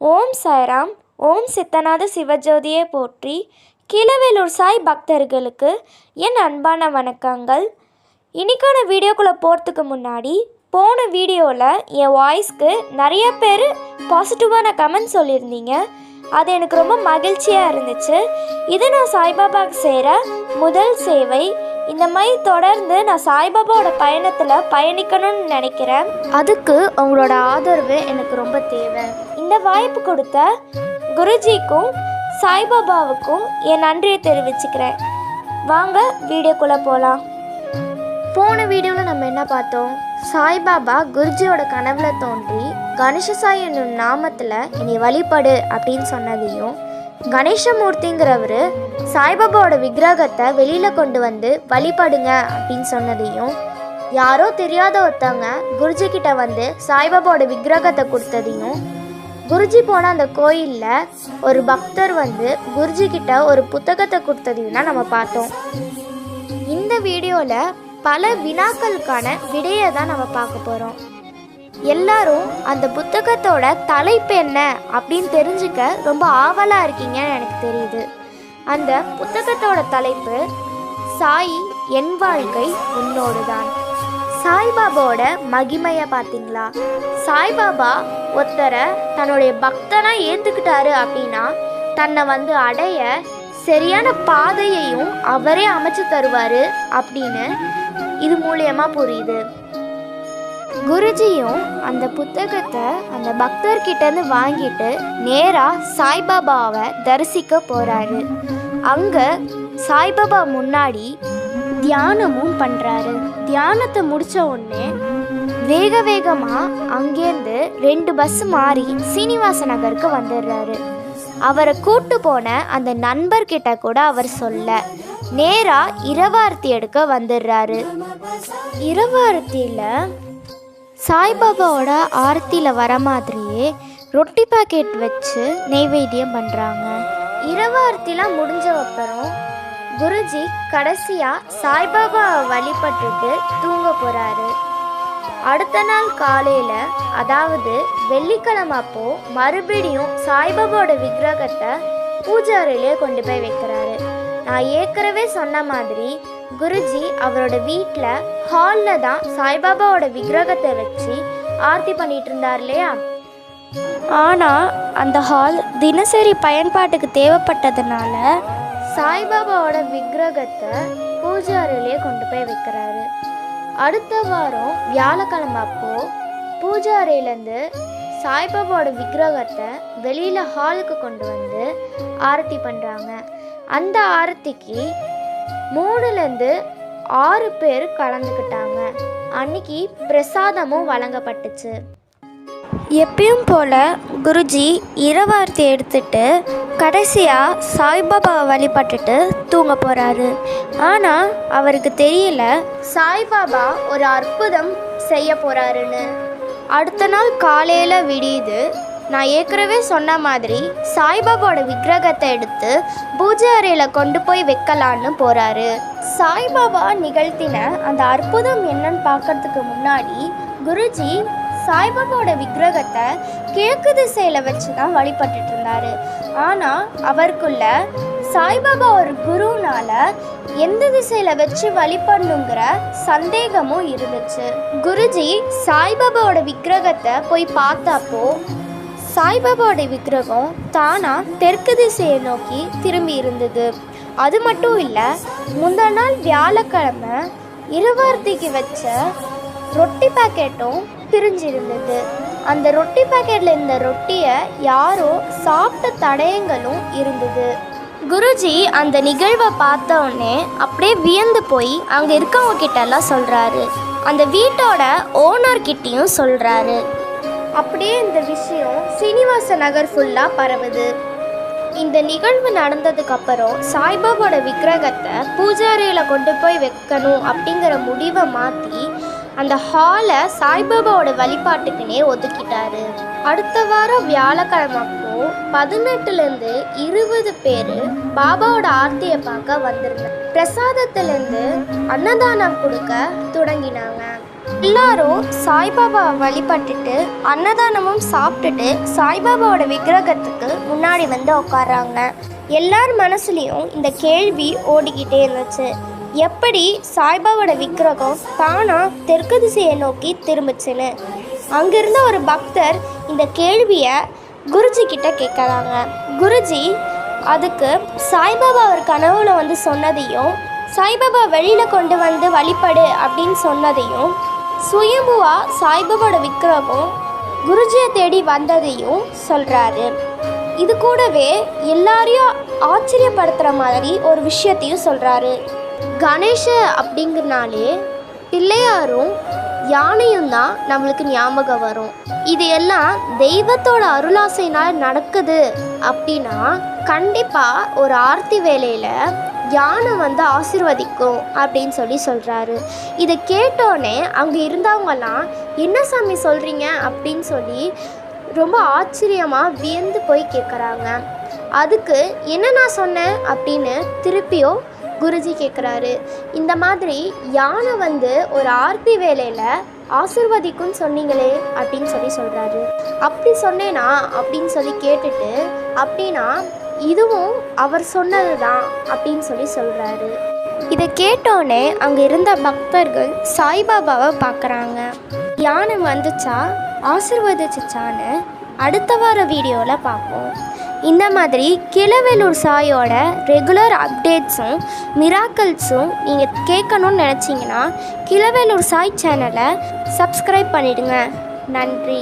ஓம் சாய்ராம் ஓம் சித்தநாத சிவஜோதியை போற்றி கிழவேலூர் சாய் பக்தர்களுக்கு என் அன்பான வணக்கங்கள். இன்னைக்கான வீடியோக்குள்ளே போகிறதுக்கு முன்னாடி போன வீடியோவில் என் வாய்ஸ்க்கு நிறைய பேர் பாசிட்டிவான கமெண்ட் சொல்லியிருந்தீங்க. அது எனக்கு ரொம்ப மகிழ்ச்சியாக இருந்துச்சு. இது நான் சாய்பாபாவுக்கு செய்கிற முதல் சேவை இந்த மாதிரி தொடர்ந்து நான் சாய்பாபாவோட பயணத்தில் பயணிக்கணும்னு நினைக்கிறேன். அதுக்கு உங்களோட ஆதரவு எனக்கு ரொம்ப தேவை. இந்த வாய்ப்பு கொடுத்த குருஜிக்கும் சாய்பாபாவுக்கும் என் நன்றியை தெரிவிச்சுக்கிறேன். வாங்க வீடியோக்குள்ளே போகலாம் போன வீடியோவில் நம்ம என்ன பார்த்தோம்? சாய்பாபா குருஜியோட கனவுல தோன்றி கணேசசாய் என்னும் நாமத்தில் என்னை வழிபடு அப்படின்னு சொன்னதையும் கணேசமூர்த்திங்கிறவர் சாய்பாபாவோட விக்கிரகத்தை வெளியில் கொண்டு வந்து வழிபடுங்க அப்படின்னு சொன்னதையும் யாரோ தெரியாத ஒருத்தவங்க குருஜி கிட்ட வந்து சாய்பாபாவோட விக்கிரகத்தை கொடுத்ததையும் குருஜி போன அந்த கோயிலில் ஒரு பக்தர் வந்து குருஜி கிட்ட ஒரு புத்தகத்தை கொடுத்ததையும் தான் நம்ம பார்த்தோம். இந்த வீடியோவில் பல வினாக்களுக்கான விடையை தான் நம்ம பார்க்க போகிறோம் எல்லாரும் அந்த புத்தகத்தோட தலைப்பு என்ன அப்படின்னு தெரிஞ்சுக்க ரொம்ப ஆவலாக இருக்கீங்கன்னு எனக்கு தெரியுது. அந்த புத்தகத்தோட தலைப்பு சாய் என் வாழ்க்கை உன்னோடு தான் சாய்பாபாவோட மகிமையை பார்த்தீங்களா? சாய்பாபா ஒருத்தரை தன்னுடைய பக்தனா ஏற்றுக்கிட்டாரு அப்படின்னா தன்னை வந்து அடைய சரியான பாதையையும் அவரே அமைச்சு தருவார் அப்படின்னு இது மூலியமா புரியுது. குருஜியும் அந்த புத்தகத்தை அந்த பக்தர்கிட்டேருந்து வாங்கிட்டு நேராக சாய்பாபாவை தரிசிக்க போகிறாரு அங்கே சாய்பாபா முன்னாடி தியானமும் பண்ணுறாரு தியானத்தை முடிச்ச உடனே வேக வேகமாக அங்கேருந்து ரெண்டு பஸ் மாறி சீனிவாச நகருக்கு வந்துடுறாரு. அவரை கூட்டு போன அந்த நண்பர்கிட்ட கூட அவர் சொல்ல நேராக இரவார்த்தி எடுக்க வந்துடுறாரு. இரவார்த்தியில் சாய்பாபாவோட ஆரத்தியில் வர மாதிரியே ரொட்டி பாக்கெட் வச்சு நெய்வேத்தியம் பண்ணுறாங்க இரவார்த்திலாம் முடிஞ்ச அப்புறம் குருஜி கடைசியாக சாய்பாபாவை வழிபட்டுட்டு தூங்க போகிறாரு அடுத்த நாள் காலையில் அதாவது வெள்ளிக்கிழமை அப்போ மறுபடியும் சாய்பாபாவோட விக்கிரகத்தை பூஜை அறையிலே கொண்டு போய் வைக்கிறாரு. நான் ஏற்கனவே சொன்ன மாதிரி குருஜி அவரோட வீட்டில் ஹாலில் தான் சாய்பாபாவோட விக்கிரகத்தை வச்சு ஆர்த்தி பண்ணிட்டு இருந்தார் இல்லையா? ஆனால் அந்த ஹால் தினசரி பயன்பாட்டுக்கு தேவைப்பட்டதுனால சாய்பாபாவோட விக்கிரகத்தை பூஜை அறையிலே கொண்டு போய் வைக்கிறாரு. அடுத்த வாரம் வியாழக்கிழமை அப்போ பூஜை அறையிலேருந்து சாய்பாபாவோட விக்கிரகத்தை வெளியில் ஹாலுக்கு கொண்டு வந்து ஆரத்தி பண்ணுறாங்க அந்த ஆரத்திக்கு மூணுலேருந்து ஆறு பேர் கலந்துக்கிட்டாங்க. அன்னைக்கு பிரசாதமும் வழங்கப்பட்டுச்சு. எப்பயும் போல் குருஜி இரவார்த்தி எடுத்துட்டு கடைசியாக சாய்பாபாவை வழிபட்டுட்டு தூங்க போகிறாரு ஆனால் அவருக்கு தெரியல சாய்பாபா ஒரு அற்புதம் செய்ய போகிறாருன்னு அடுத்த நாள் காலையில் விடியுது. நான் ஏற்கனவே சொன்ன மாதிரி சாய்பாபாவோட விக்கிரகத்தை எடுத்து பூஜை அறையில் கொண்டு போய் வைக்கலான்னு போகிறாரு சாய்பாபா நிகழ்த்தின அந்த அற்புதம் என்னன்னு பார்க்கறதுக்கு முன்னாடி குருஜி சாய்பாபாவோட விக்கிரகத்தை கிழக்கு திசையில் வச்சு தான் வழிபட்டுட்டு இருந்தாரு ஆனால் அவருக்குள்ள சாய்பாபா ஒரு குருனால எந்த திசையில் வச்சு வழிபடணுங்கிற சந்தேகமும் இருந்துச்சு. குருஜி சாய்பாபாவோட விக்கிரகத்தை போய் பார்த்தப்போ சாய்பாபாவோட விக்கிரகம் தானா தெற்கு திசையை நோக்கி திரும்பி இருந்தது. அது மட்டும் இல்லை முந்தா நாள் வியாழக்கிழமை இருவார்த்திக்கு வச்ச ரொட்டி பாக்கெட்டும் பிரிஞ்சிருந்தது. அந்த ரொட்டி பாக்கெட்டில் இருந்த ரொட்டியை யாரோ சாப்பிட்ட தடயங்களும் இருந்தது. குருஜி அந்த நிகழ்வை பார்த்த உடனே அப்படியே வியந்து போய் அங்கே இருக்கவங்க கிட்ட எல்லாம் சொல்கிறாரு அந்த வீட்டோட ஓனர்கிட்டேயும் சொல்கிறாரு அப்படியே இந்த விஷயம் சீனிவாச நகர் ஃபுல்லாக பரவுது. இந்த நிகழ்வு நடந்ததுக்கு அப்புறம் சாய்பாபாவோட விக்கிரகத்தை பூஜாரியில் கொண்டு போய் வைக்கணும் அப்படிங்கிற முடிவை மாற்றி அந்த ஹாலை சாய்பாபாவோட வழிபாட்டுக்குனே ஒதுக்கிட்டாரு. அடுத்த வாரம் வியாழக்கிழமை அப்போ பதினெட்டுலேருந்து இருபது பேர் பாபாவோட ஆர்த்தியை பார்க்க வந்திருந்தாங்க பிரசாதத்துலேருந்து அன்னதானம் கொடுக்க தொடங்கினாங்க. எல்லாரும் சாய்பாபா வழிபட்டுட்டு அன்னதானமும் சாப்பிட்டுட்டு சாய்பாபாவோட விக்கிரகத்துக்கு முன்னாடி வந்து உட்காராங்க எல்லார் மனசுலேயும் இந்த கேள்வி ஓடிக்கிட்டே இருந்துச்சு. எப்படி சாய்பாவோட விக்கிரகம் தானா தெற்கு திசையை நோக்கி திரும்பிச்சுன்னு. அங்கிருந்த ஒரு பக்தர் இந்த கேள்வியை குருஜி கிட்ட கேட்குறாங்க. குருஜி அதுக்கு சாய்பாபா ஒரு கனவுல வந்து சொன்னதையும் சாய்பாபா வெளியில கொண்டு வந்து வழிபடு அப்படின்னு சொன்னதையும் சுயம்புவா சாய்பாபாவோட விக்கிரகம் குருஜியை தேடி வந்ததையும் சொல்றாரு. இது கூடவே எல்லாரையும் ஆச்சரியப்படுத்துகிற மாதிரி ஒரு விஷயத்தையும் சொல்கிறாரு கணேஷ அப்படிங்கிறனாலே பிள்ளையாரும் யானையும் தான் நம்மளுக்கு ஞாபகம் வரும். இது எல்லாம் தெய்வத்தோட அருளாசைனால் நடக்குது அப்படின்னா கண்டிப்பாக ஒரு ஆர்த்தி வேலையில் யானை வந்து ஆசிர்வதிக்கும் அப்படின்னு சொல்லி சொல்கிறாரு இதை கேட்டோடனே அங்கே இருந்தவங்கெல்லாம் என்ன சாமி சொல்கிறீங்க அப்படின்னு சொல்லி ரொம்ப ஆச்சரியமாக வியந்து போய் கேட்குறாங்க அதுக்கு என்ன நான் சொன்னேன் அப்படின்னு திருப்பியும் குருஜி கேட்குறாரு இந்த மாதிரி யானை வந்து ஒரு ஆர்த்தி வேலையில் ஆசிர்வதிக்கும்னு சொன்னீங்களே அப்படின்னு சொல்லி சொல்கிறாரு அப்படி சொன்னேனா அப்படின்னு சொல்லி கேட்டுட்டு அப்படின்னா இதுவும் அவர் சொன்னது தான் அப்படின்னு சொல்லி சொல்கிறாரு இதை கேட்டோடனே அங்கே இருந்த பக்தர்கள் சாய்பாபாவை பார்க்குறாங்க யானை வந்துச்சா? ஆசிர்வதிச்சிச்சான்னு அடுத்த வார வீடியோவில் பார்ப்போம் இந்த மாதிரி கிளவேலூர் சாயோட ரெகுலர் அப்டேட்ஸும் மிராக்கல்ஸும் நீங்கள் கேட்கணும்னு நினச்சிங்கன்னா கிளவேலூர் சாய் சேனலை சப்ஸ்கிரைப் பண்ணிவிடுங்க நன்றி.